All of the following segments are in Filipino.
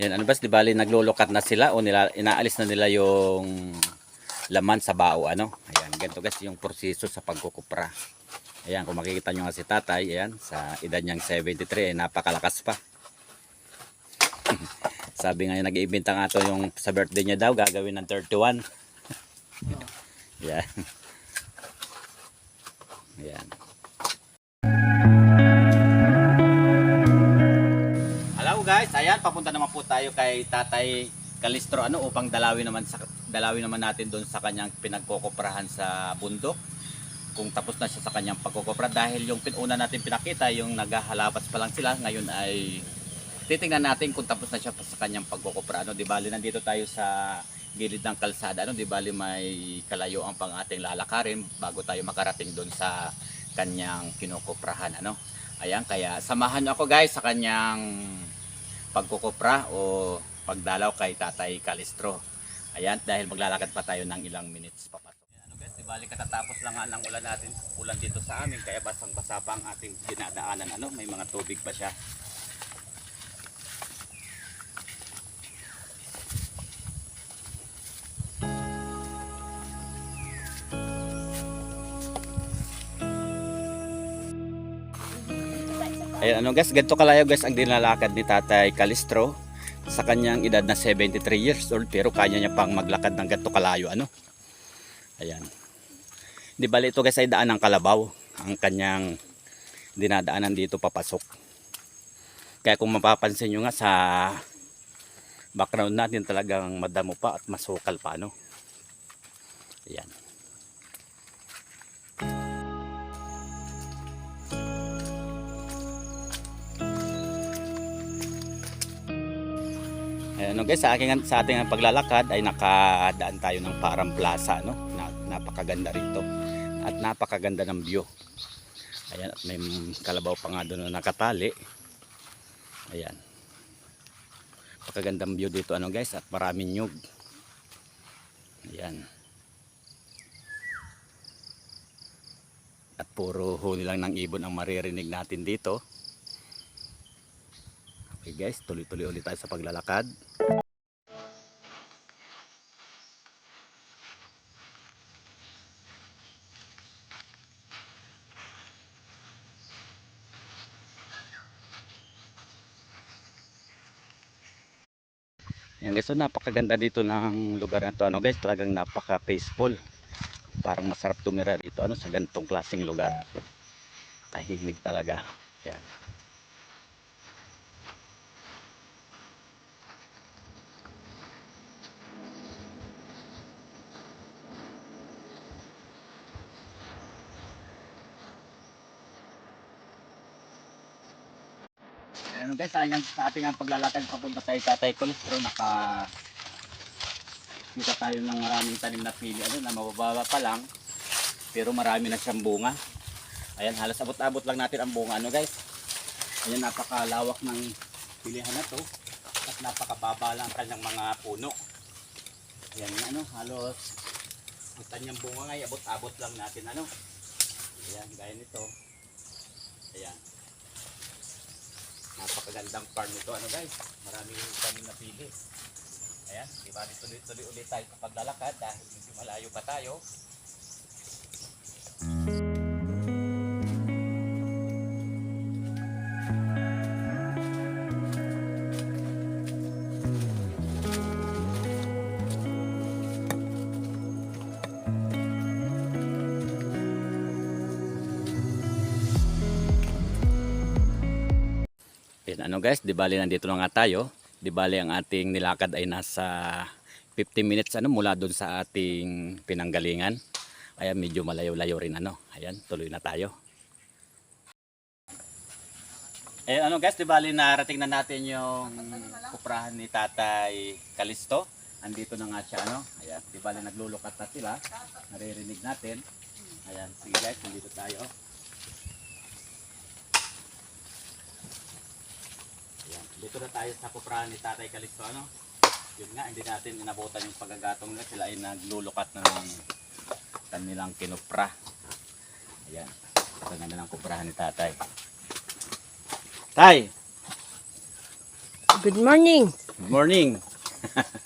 Yan, ano ba, di bali naglulukat na sila o nila, inaalis na nila yung laman sa bao, ano? Ayan, ganito guys yung proseso sa pagkukupra. Ayan, kung makikita nyo nga si tatay, ayan, sa edad niyang 73, eh, napakalakas pa. Sabi nga niya, nag-iimbenta nga to yung sa birthday niya daw, gagawin ng 31. Ayan. Ayan. Guys, ayan papunta naman po tayo kay Tatay Kalistro ano upang dalawin naman sa dalawin naman natin doon sa kanyang pinagkokoprahan sa bundok. Kung tapos na siya sa kanyang pagkokopra dahil yung pinuna natin pinakita yung naghahalapas pa lang sila ngayon ay titingnan natin kung tapos na siya sa kanyang pagkokopra ano di bali nandito tayo sa gilid ng kalsada ano di bali may kalayo ang pang ating lalakarin bago tayo makarating doon sa kanyang kinukoprahan ano. Ayan kaya samahan ako guys sa kanyang pagkukupra o pagdalaw kay Tatay Kalistro. Ayan, dahil maglalakad pa tayo ng ilang minutes papasok. Ano guys, di katatapos lang nga ng ulan natin, ulan dito sa amin, kaya basang basa pa ang ating dinadaanan. Ano, may mga tubig pa siya. Ayan, ano guys, ganito kalayo guys ang dinalakad ni Tatay Calistro sa kanyang edad na 73 years old pero kaya niya pang maglakad ng ganito kalayo ano. Ayan. Di bali ito guys ay daan ng kalabaw ang kanyang dinadaanan dito papasok. Kaya kung mapapansin nyo nga sa background natin talagang madamo pa at masukal pa ano. Ayan. No, guys, sa, aking, sa ating paglalakad ay nakadaan tayo ng parang plaza. No? Na, napakaganda rito. At napakaganda ng view. Ayan, at may kalabaw pa nga doon na nakatali. Ayan. Napakagandang view dito ano guys at maraming nyug. Ayan. At puro huli lang ng ibon ang maririnig natin dito. Okay guys, tuloy-tuloy ulit tayo sa paglalakad. Yan guys, so napakaganda dito ng lugar na to. Ano guys, talagang napaka-peaceful. Parang masarap tumira dito ano sa ganitong klaseng lugar. Tahimik talaga. Yan. Ano guys, sayang sa ating ang paglalakad papunta sa Tatay Colestro, naka kita tayo ng maraming tanim na pili, ano, na mabababa pa lang, pero marami na siyang bunga. Ayan, halos abot-abot lang natin ang bunga, ano guys. Ayan, napakalawak ng pilihan na to, at napakababa lang ang kanyang mga puno. Ayan, ano, halos ang kanyang bunga ngay, abot-abot lang natin, ano. Ayan, gaya nito. Ayan napakagandang farm nito. Ano guys? Maraming tanim na pili. Ayan di ba? Tuloy-tuloy ulit tayo sa paglalakad dahil medyo malayo pa tayo Yan, ano guys, di bali nandito na nga tayo. Di bali ang ating nilakad ay nasa 50 minutes ano mula doon sa ating pinanggalingan. Ayan, medyo malayo-layo rin ano. Ayan, tuloy na tayo. Eh ano guys, di bali narating na natin yung kuprahan ni Tatay Kalisto. Andito na nga siya ano. Ayan, di bali naglulukat na sila. Naririnig natin. Ayan, sige guys, nandito tayo. Dito na tayo sa kuprahan ni Tatay Calixto, ano? Yun nga, hindi natin inabutan yung pagagatong nila. Sila ay naglulukat ng kanilang kinupra. Ayan, ito na ng kuprahan ni Tatay. Tay! Good morning. Good morning.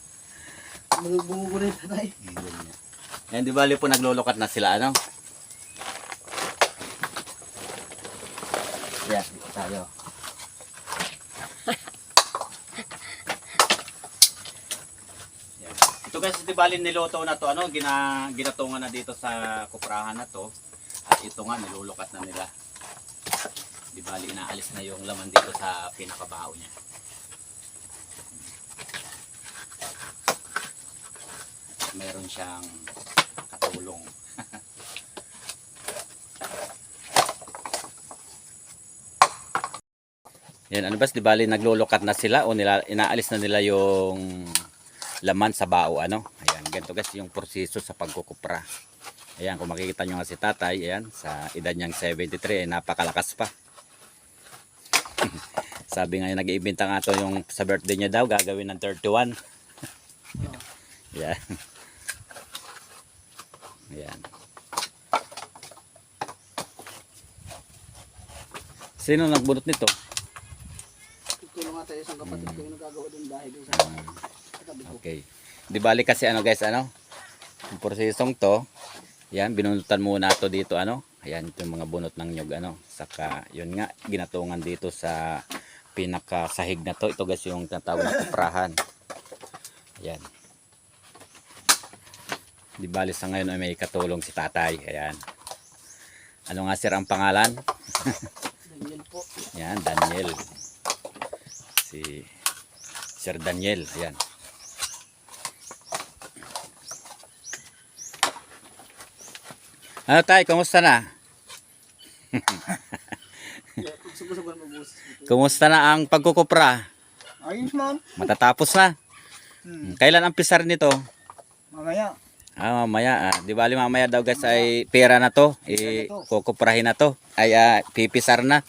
Magbungo rin tatay. Yan, di bali po naglulukat na sila, ano? Dito tayo. Yan. Ito guys, di bali niluto na to, ano, gina, ginatungan na dito sa kuprahan na to. At ito nga, nilulukat na nila. Di bali, inaalis na yung laman dito sa pinakabaho niya. Meron siyang katulong. Yan, ano ba, di bali naglulukat na sila o nila, inaalis na nila yung laman sa bao, ano? Ayan, ganito guys yung proseso sa pagkukupra. Ayan, kung makikita nyo nga si tatay, ayan, sa edad niyang 73, eh, napakalakas pa. Sabi nga, nag-iibinta nga to yung sa birthday niya daw, gagawin ng 31. Ayan. Ayan. Sino nagbunot nito? Nga tayo isang kapatid ko yung nagagawa doon dahil doon sa katabi ko. Okay. Di bali kasi ano guys, ano? Yung prosesong to, yan, binunutan muna to dito, ano? Ayan, ito yung mga bunot ng nyog, ano? Saka, yun nga, ginatungan dito sa pinakasahig na to. Ito guys, yung tinatawag na kuprahan. Ayan. Di bali sa ngayon ay may katulong si tatay. Ayan. Ano nga sir ang pangalan? Daniel po. Yan, Daniel. Si Sir Daniel. Ayan. Ano tayo? Kumusta na? Kumusta na ang pagkukupra? Ayos man. Matatapos na. Hmm. Kailan ang pisar nito? Mamaya. Ah, mamaya. Ah. Di bali mamaya daw guys ay pera na to. I na to. kukuprahin na to. Ay ah, pipisar na.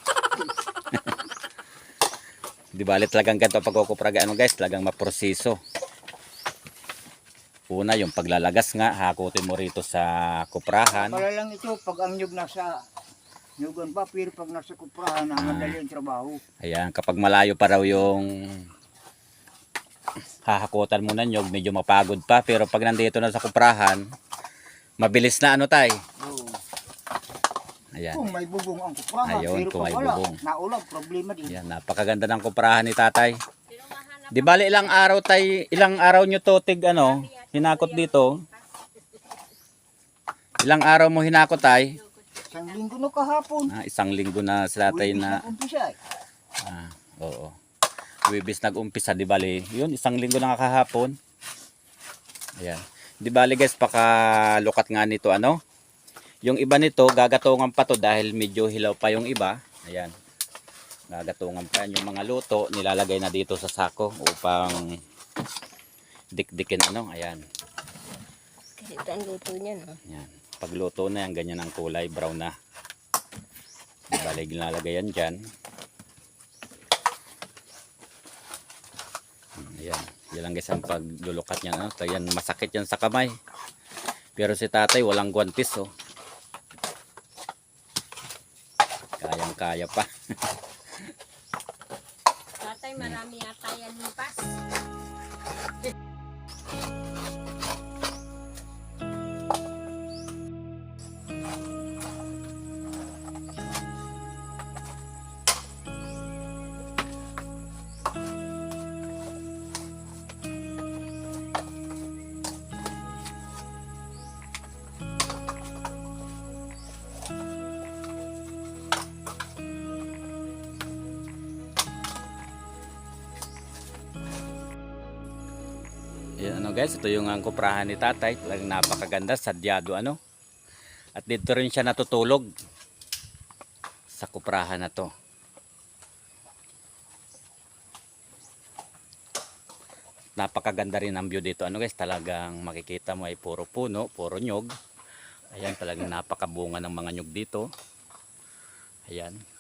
Di bali talagang ganito ang pagkukupra ano guys, talagang maproseso. Una yung paglalagas nga, hakutin mo rito sa kuprahan. Pala lang ito, pag ang nyug nasa nyugan pa, pero pag nasa kuprahan, ang madali ang trabaho. Ayan, kapag malayo pa raw yung hahakutan mo na nyog, medyo mapagod pa. Pero pag nandito na sa kuprahan, mabilis na ano tay. Ayan. Kung may bubong ang kuprahan, Ayun, pero kung may wala, bubong. naulag, problema din. Ayan, napakaganda ng kuprahan ni tatay. Di bali ilang araw tay, ilang araw nyo to tig ano, hinakot dito. Ilang araw mo hinakot tay? Isang linggo na kahapon. Ah, isang linggo na sila tay Wibis na, umpisa eh. ah, oo. Wibis nag-umpisa, di bali, yun, isang linggo na kahapon. Ayan. Di bali guys, pakalukat nga nito ano. Yung iba nito, gagatungan pa to dahil medyo hilaw pa yung iba. Ayan. Gagatungan pa yan. yung mga luto, nilalagay na dito sa sako upang dikdikin ano. Ayan. Ganito ang luto niya, no? Ayan. Pagluto na yan, ganyan ang kulay, brown na. Di bali, nilalagay yan dyan. Ayan. Yan lang guys ang paglulukat niya. Ano? So, yan, masakit yan sa kamay. Pero si tatay walang guantes oh. Kaya pa. Tatay, marami yata yan lipas. Guys, ito yung ang kuprahan ni tatay. Talagang napakaganda, sadyado ano. At dito rin siya natutulog sa kuprahan na to. Napakaganda rin ang view dito. Ano guys, talagang makikita mo ay puro puno, puro nyog. Ayan, talagang napakabunga ng mga nyog dito. Ayan.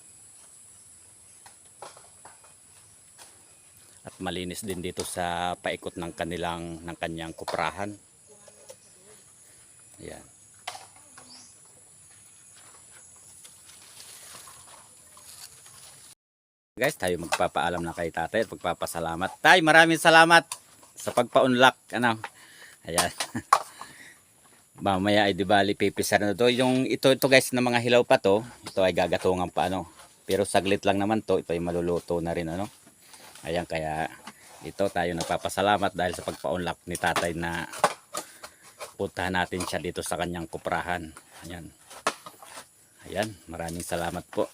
At malinis din dito sa paikot ng kanilang ng kanyang kuprahan. Ayan. Guys, tayo magpapaalam na kay tatay at magpapasalamat. Tay, maraming salamat sa pagpa-unlock. Ano? Ayan. Mamaya ay di bali pipisar na to. Yung ito ito guys na mga hilaw pa to, ito ay gagatungan pa ano. Pero saglit lang naman to, ito ay maluluto na rin ano. Ayan kaya ito tayo nagpapasalamat dahil sa pagpa-unlock ni tatay na puntahan natin siya dito sa kanyang kuprahan. Ayan. Ayan, maraming salamat po.